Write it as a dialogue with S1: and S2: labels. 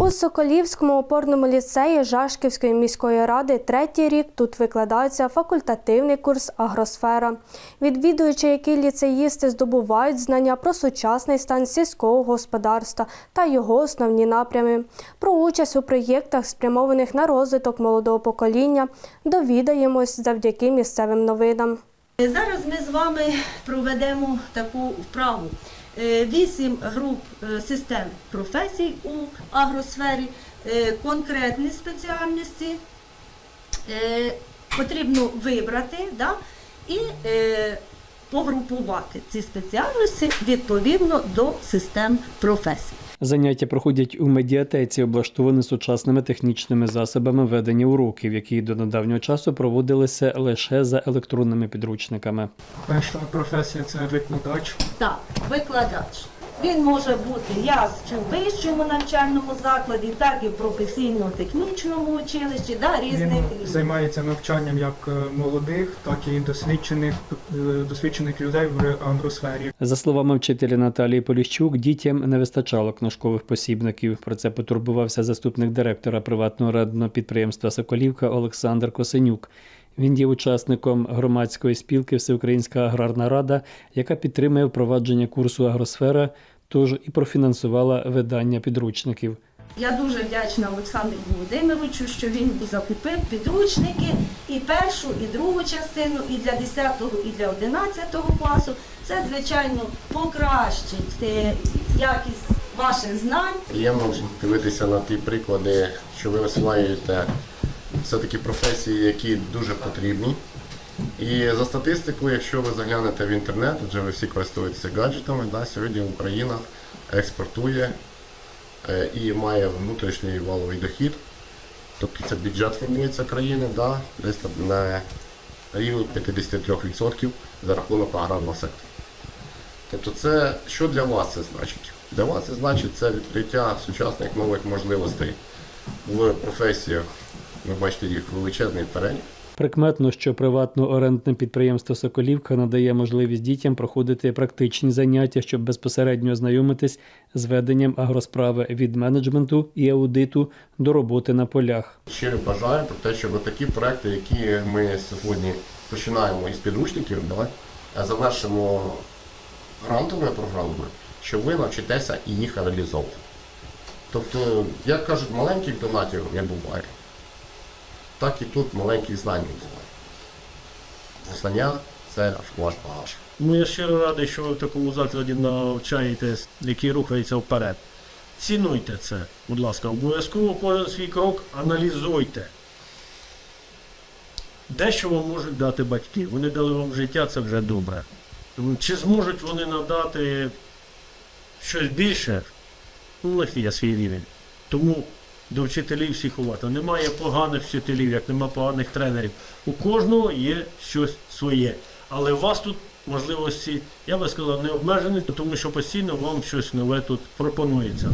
S1: У Соколівському опорному ліцеї Жашківської міської ради третій рік тут викладається факультативний курс агросфера, відвідуючи який ліцеїсти здобувають знання про сучасний стан сільського господарства та його основні напрями, про участь у проєктах, спрямованих на розвиток молодого покоління, довідаємось завдяки місцевим новинам.
S2: Зараз ми з вами проведемо таку вправу. Е, Вісім груп е, систем професій у агросфері, е, конкретні спеціальності потрібно вибрати да, і погрупувати ці спеціальності відповідно до систем професій.
S3: Заняття проходять у медіатеці, облаштовані сучасними технічними засобами ведення уроків, які до недавнього часу проводилися лише за електронними підручниками.
S4: Перша професія це викладач.
S2: Так, викладач. Він може бути як в вищому навчальному закладі, так і в професійно-технічному училищі, да, різних рівнів.
S4: займається навчанням як е, молодих, так і досвідчених, е, досвідчених людей в агросфері.
S3: За словами вчителя Наталії Поліщук, дітям не вистачало книжкових посібників. Про це потурбувався заступник директора приватного радного підприємства Соколівка Олександр Косенюк. Він є учасником громадської спілки Всеукраїнська аграрна рада, яка підтримує впровадження курсу агросфера, тож і профінансувала видання підручників.
S2: Я дуже вдячна Олександру Володимировичу, що він закупив підручники і першу, і другу частину, і для 10, го і для 11 класу. Це, звичайно, покращить е, якість ваших знань.
S5: Приємно дивитися на ті приклади, що ви осваюєте все-таки професії, які дуже потрібні. І за статистикою, якщо ви заглянете в інтернет, адже ви всі користуєтеся гаджетами, да, сьогодні Україна експортує е, і має внутрішній валовий дохід. Тобто це бюджет формується країни, да, десь на рівні 53% за рахунок аграрного сектору. Тобто це що для вас це значить? Для вас це значить це відкриття сучасних нових можливостей в професіях. Ви бачите їх величезний перелік.
S3: Прикметно, що приватно-орендне підприємство Соколівка надає можливість дітям проходити практичні заняття, щоб безпосередньо ознайомитись з веденням агросправи від менеджменту і аудиту до роботи на полях.
S5: Щиро бажаю про те, щоб такі проекти, які ми сьогодні починаємо із підручників, давай, завершимо грантовими програмами, щоб ви навчитеся і їх реалізовувати. Тобто, як кажуть, маленьких донатів не буває. Так і тут не буває. Знання це ваш багаж.
S6: Ну, я щиро радий, що ви в такому закладі навчаєтесь, який рухається вперед. Цінуйте це, будь ласка, обов'язково кожен свій крок аналізуйте. Дещо вам можуть дати батьки. Вони дали вам життя, це вже добре. Чи зможуть вони надати щось більше? Ну, них є свій рівень. Тому до вчителів всіх ховати. Немає поганих вчителів, як немає поганих тренерів. У кожного є щось своє. Але у вас тут можливості, я би сказав, не обмежені, тому що постійно вам щось нове тут пропонується.